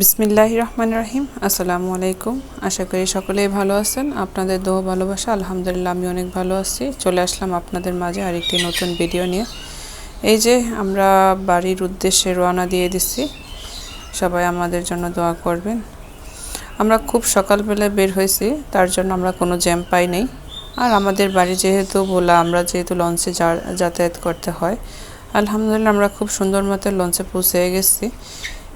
বিসমিল্লাহ রহমান রহিম। আসসালামু আলাইকুম। আশা করি সকলেই ভালো আছেন। আপনাদের দোহ ভালোবাসা, আলহামদুলিল্লাহ আমি অনেক ভালো আছি। চলে আসলাম আপনাদের মাঝে আরেকটি নতুন ভিডিও নিয়ে। এই যে আমরা বাড়ির উদ্দেশ্যে রওনা দিয়ে দিচ্ছি। সবাই আমাদের জন্য দোয়া করবেন। আমরা খুব সকালবেলায় বের হয়েছি, তার জন্য আমরা কোনো জ্যাম পাই নেই। আর আমাদের বাড়ি যেহেতু বলা আমরা যেহেতু লঞ্চে যাতায়াত করতে হয়, আলহামদুলিল্লাহ আমরা খুব সুন্দর মতো লঞ্চে পৌঁছে গেছি।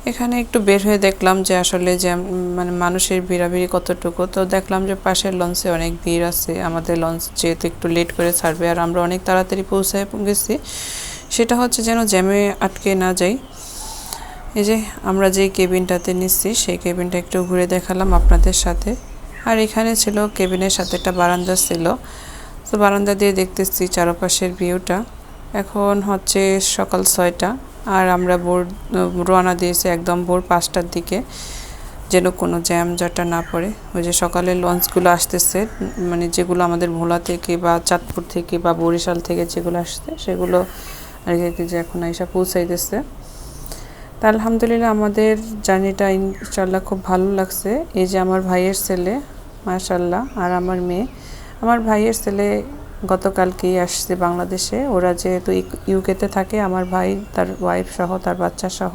এখানে একটু বের হয়ে দেখলাম যে আসলে যে মানে মানুষের ভিড়াভিড়ি কতটুকু। তো দেখলাম যে পাশের লঞ্চে অনেক ভিড় আছে। আমাদের লঞ্চ যেহেতু একটু লেট করে ছাড়বে আর আমরা অনেক তাড়াতাড়ি পৌঁছায় গেছি। সেটা হচ্ছে যেন জ্যামে আটকে না যাই। এই যে আমরা যে কেবিনটাতে নিচ্ছি, সেই কেবিনটা একটু ঘুরে দেখালাম আপনাদের সাথে। আর এখানে ছিল, কেবিনের সাথে একটা বারান্দা ছিল। তো বারান্দা দিয়ে দেখতেছি চারপাশের ভিউটা। এখন হচ্ছে সকাল ছয়টা। আর আমরা ভোর, রওনা দিয়েছি একদম ভোর পাঁচটার দিকে, যেন কোনো জ্যাম জটা না পড়ে। ওই যে সকালে লঞ্চগুলো আসতেছে মানে যেগুলো আমাদের ভোলা থেকে বা চাঁদপুর থেকে বা বরিশাল থেকে যেগুলো আসছে, সেগুলো আর কি, যে এখন এসে পৌঁছাইতেছে। তা আলহামদুলিল্লাহ আমাদের জার্নিটা ইনশাল্লাহ খুব ভালো লাগছে। এই যে আমার ভাইয়ের ছেলে মাশাল্লাহ আর আমার মেয়ে। আমার ভাইয়ের ছেলে গতকালকেই আসছে বাংলাদেশে। ওরা যেহেতু ইউকেতে থাকে, আমার ভাই, তার ওয়াইফ সহ, তার বাচ্চা সহ,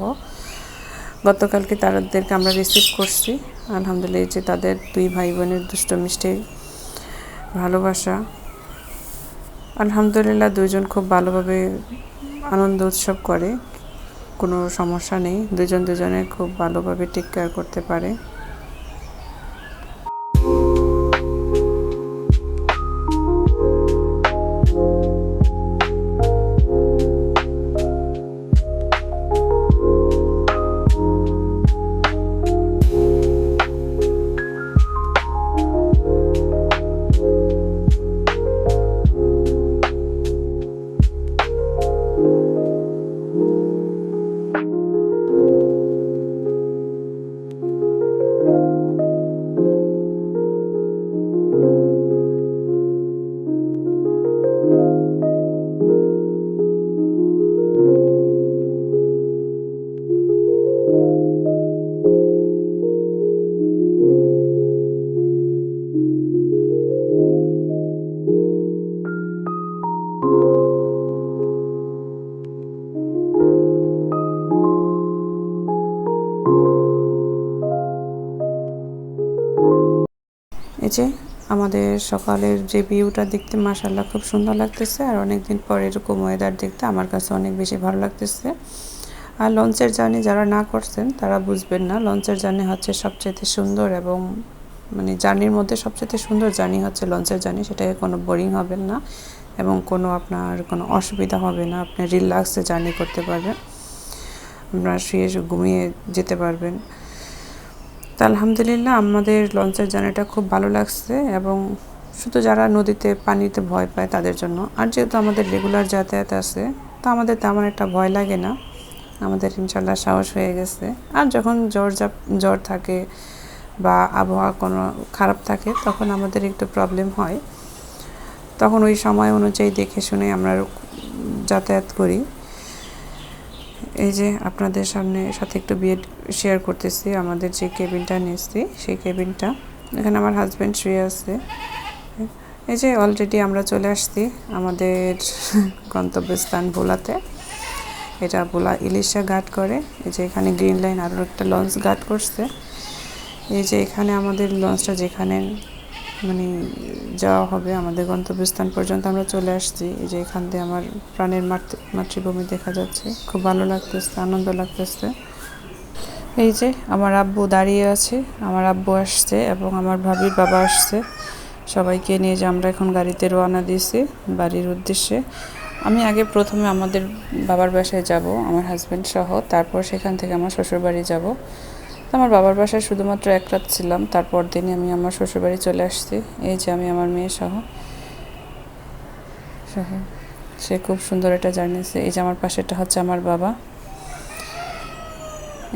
গতকালকে তাদেরকে আমরা রিসিভ করছি। আলহামদুলিল্লাহ যে তাদের দুই ভাই বোনের দুষ্ট মিষ্টি ভালোবাসা। আলহামদুলিল্লাহ দুজন খুব ভালোভাবে আনন্দ উৎসব করে, কোনো সমস্যা নেই। দুজন দুজনের খুব ভালোভাবে টেক কেয়ার করতে পারে। এই যে আমাদের সকালের যে ভিউটা দেখতে মাসাল্লাহ খুব সুন্দর লাগতেছে আর অনেক দিন পর এরকম ওয়েদার দেখতে আমার কাছে অনেক বেশি ভালো লাগতেছে। আর লঞ্চের জার্নি যারা না করছেন, তারা বুঝবেন না। লঞ্চের জার্নি হচ্ছে সবচেয়ে সুন্দর এবং মানে জার্নির মধ্যে সবচেয়ে সুন্দর জার্নি হচ্ছে লঞ্চের জার্নি সেটাকে কোনো বোরিং হবেন না এবং কোনো আপনার কোনো অসুবিধা হবে না। আপনি রিল্যাক্সে জার্নি করতে পারবেন। আপনার শুয়ে ঘুমিয়ে যেতে পারবেন। তো আলহামদুলিল্লাহ আমাদের লঞ্চের জার্নিটা খুব ভালো লাগছে এবং শুধু যারা নদীতে, পানিতে ভয় পায় তাদের জন্য। আর যেহেতু আমাদের রেগুলার যাতায়াত আছে, তো আমাদের তেমন একটা ভয় লাগে না। আমাদের ইনশাল্লাহ সাহস হয়ে গেছে। আর যখন জ্বর জ্বর থাকে বা আবহাওয়া কোনো খারাপ থাকে, তখন আমাদের একটু প্রবলেম হয়। তখন ওই সময় অনুযায়ী দেখে শুনে আমরা যাতায়াত করি। এই যে আপনাদের সামনে সাথে একটু বিয়ে শেয়ার করতেছি, আমাদের যে কেবিনটা নিয়েছি, সেই কেবিনটা এখানে আমার হাজব্যান্ড শুয়ে আছে। এই যে অলরেডি আমরা চলে আসছি আমাদের গন্তব্যস্থান ভোলাতে। এটা ভোলা ইলিশা গার্ড করে। এই যে এখানে গ্রিন লাইন আরও একটা লঞ্চ গার্ড করছে। এই যে এখানে আমাদের লঞ্চটা যেখানে মানে যাওয়া হবে আমাদের গন্তব্যস্থান পর্যন্ত আমরা চলে আসছি। এই যে এখান দিয়ে আমার প্রাণের মাতৃভূমি দেখা যাচ্ছে। খুব ভালো লাগতেছে, আনন্দ লাগতেছে। এই যে আমার আব্বু দাঁড়িয়ে আছে, আমার আব্বু আসছে এবং আমার ভাবির বাবা আসছে। সবাইকে নিয়ে যে আমরা এখন গাড়িতে রওনা দিয়েছি বাড়ির উদ্দেশ্যে। আমি আগে প্রথমে আমাদের বাবার বাসায় যাব, আমার হাজব্যান্ড সহ, তারপর সেখান থেকে আমার শ্বশুরবাড়ি যাব। আমার বাবার বাসায় শুধুমাত্র এক রাত ছিলাম, তারপর দিনই আমি আমার শ্বশুরবাড়ি চলে আসছি। এই যে আমি আমার মেয়ে সহ। সহ, সে খুব সুন্দর একটা জার্নিছে এই যে আমার পাশেটা হচ্ছে আমার বাবা।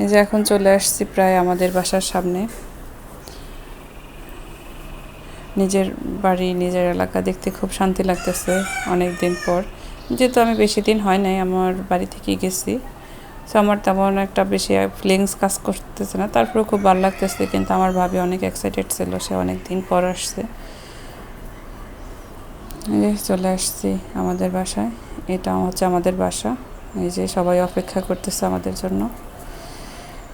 এই যে এখন চলে আসছি প্রায় আমাদের বাসার সামনে। নিজের বাড়ি, নিজের এলাকা দেখতে খুব শান্তি লাগতেছে অনেক দিন পর। যেহেতু আমি বেশি দিন হয় নাই, আমার বাড়ি থেকে গেছি। সো আমার তেমন একটা বেশি ফিলিংস কাজ করতেছে না। তারপরেও খুব ভালো লাগতেছে, কিন্তু আমার ভাবি অনেক এক্সাইটেড ছিল, সে অনেক দিন পর আসছে। এই চলে আসছি আমাদের বাসায়। এটা হচ্ছে আমাদের বাসা। এই যে সবাই অপেক্ষা করতেছে আমাদের জন্য।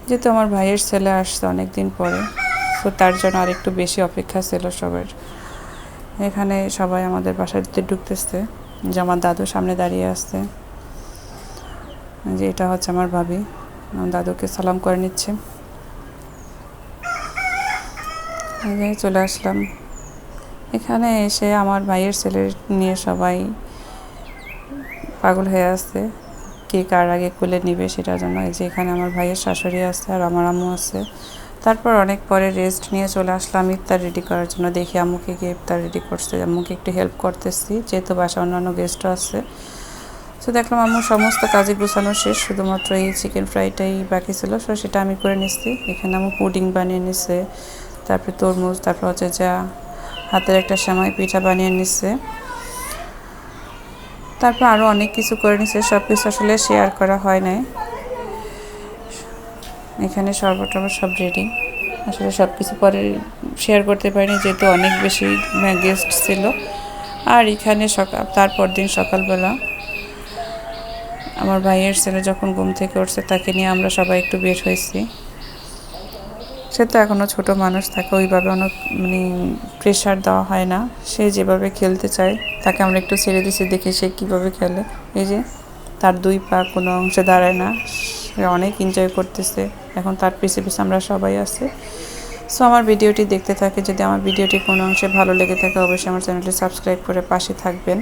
যেহেতু আমার ভাইয়ের ছেলে আসছে অনেক দিন পরে, তো তার জন্য আর একটু বেশি অপেক্ষা ছিল সবার। এখানে সবাই আমাদের বাসাতে ঢুকতেছে। যে আমার দাদু সামনে দাঁড়িয়ে আসছে যে এটা হচ্ছে আমার ভাবি। আমার দাদুকে সালাম করে নিচ্ছে। চলে আসলাম। এখানে এসে আমার ভাইয়ের ছেলে নিয়ে সবাই পাগল হয়ে আছে। কে কার আগে খুলে নিবে সেটার জন্য। এই যে এখানে আমার ভাইয়ের শাশুড়ি আছে আর আমার আম্মু আছে। তারপর অনেক পরে রেস্ট নিয়ে চলে আসলাম ইফতার রেডি করার জন্য। দেখি আম্মুকে গিয়ে ইফতার রেডি করছে। আম্মুকে একটু হেল্প করতেছি। যেহেতু বাসা অন্যান্য গেস্টও আছে। তো দেখলাম আম্মু সমস্ত কাজে গুছানো শেষ, শুধুমাত্র এই চিকেন ফ্রাইটাই বাকি ছিল, সো সেটা আমি করে নিচ্ছি। এখানে আম্মু পুডিং বানিয়ে নিছে, তারপরে তরমুজ, তারপর হচ্ছে যা হাতের একটা সেমাই পিঠা বানিয়ে নিচ্ছে তারপর আরও অনেক কিছু করে নিচ্ছে সব কিছু আসলে শেয়ার করা হয় নাই। এখানে শরবত টরবত সব রেডি আসলে সব কিছু পরে শেয়ার করতে পারিনি, যেহেতু অনেক বেশি গেস্ট ছিল। আর এখানে সকাল তারপর দিন সকালবেলা আমার ভাইয়ের ছেলে যখন ঘুম থেকে উঠছে, তাকে নিয়ে আমরা সবাই একটু বের হয়েছি। সে তো এখনও ছোট মানুষ, তাকে ওইভাবে অনেক মানে প্রেশার দেওয়া হয় না। সে যেভাবে খেলতে চায়, তাকে আমরা একটু ছেড়ে দিছি, দেখি সে কীভাবে খেলে। এই যে, তার দুই পা কোনো অংশে দাঁড়ায় না। সে অনেক এনজয় করতেছে। এখন তার পিছে পিছে আমরা সবাই আছি। সো, আমার ভিডিওটি দেখতে থাকে। যদি আমার ভিডিওটি কোনো অংশে ভালো লেগে থাকে, অবশ্যই আমার চ্যানেলটি সাবস্ক্রাইব করে পাশে থাকবেন।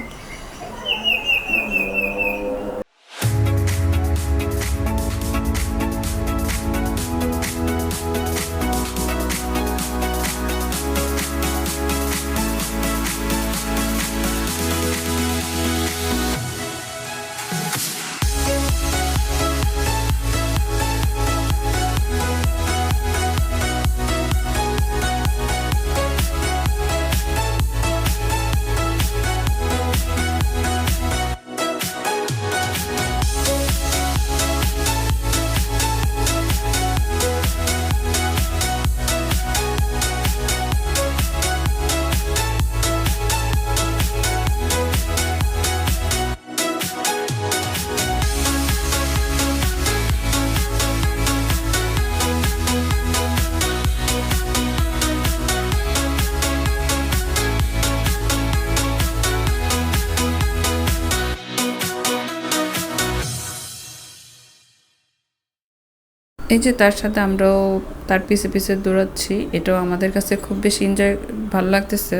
এই যে তার সাথে আমরাও তার পিছে পিছে দৌড়াচ্ছি, এটাও আমাদের কাছে খুব বেশি এনজয় ভালো লাগতেছে।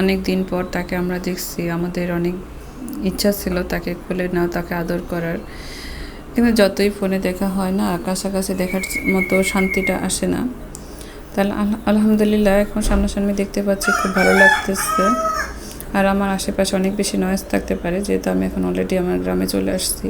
অনেক দিন পর তাকে আমরা দেখছি, আমাদের অনেক ইচ্ছা ছিল তাকে খুলে নেওয়া, তাকে আদর করার। কিন্তু যতই ফোনে দেখা হয় না, আকাশে দেখার মতো শান্তিটা আসে না। তাহলে আলহামদুলিল্লাহ এখন সামনাসামনি দেখতে পাচ্ছি, খুব ভালো লাগতেছে। আর আমার আশেপাশে অনেক বেশি নয়েজ থাকতে পারে, যেহেতু আমি এখন অলরেডি আমার গ্রামে চলে আসছি।